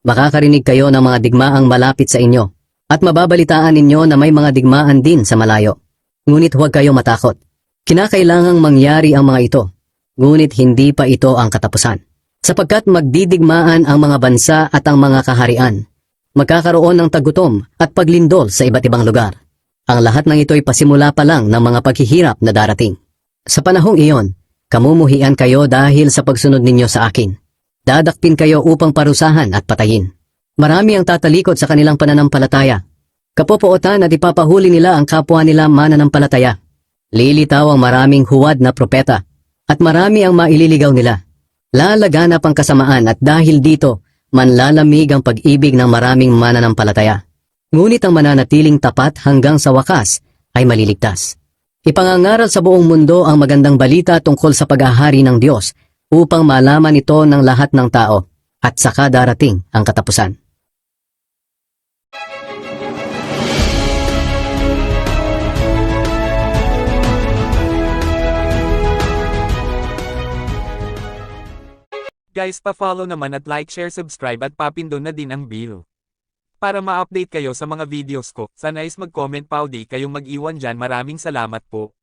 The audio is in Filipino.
Makakarinig kayo ng mga digmaang malapit sa inyo at mababalitaan ninyo na may mga digmaan din sa malayo. Ngunit huwag kayo matakot. Kinakailangang mangyari ang mga ito, ngunit hindi pa ito ang katapusan. Sapagkat magdidigmaan ang mga bansa at ang mga kaharian. Magkakaroon ng tagutom at paglindol sa iba't ibang lugar. Ang lahat ng ito ay pasimula pa lang ng mga paghihirap na darating. Sa panahong iyon, kamumuhian kayo dahil sa pagsunod ninyo sa akin. Dadakpin kayo upang parusahan at patayin. Marami ang tatalikod sa kanilang pananampalataya. Kapopootan at ipapahuli nila ang kapwa nila mananampalataya. Lilitaw ang maraming huwad na propeta at marami ang maililigaw nila. Lalaganap ang kasamaan at dahil dito, manlalamig ang pag-ibig ng maraming mananampalataya. Ngunit ang mananatiling tapat hanggang sa wakas ay maliligtas. Ipangangaral sa buong mundo ang magandang balita tungkol sa pag-ahari ng Diyos upang malaman ito ng lahat ng tao at saka darating ang katapusan. Guys pa-follow naman at like, share, subscribe at papindon na din ang bell. Para ma-update kayo sa mga videos ko, sana is mag-comment pa o di kayong mag-iwan dyan maraming salamat po.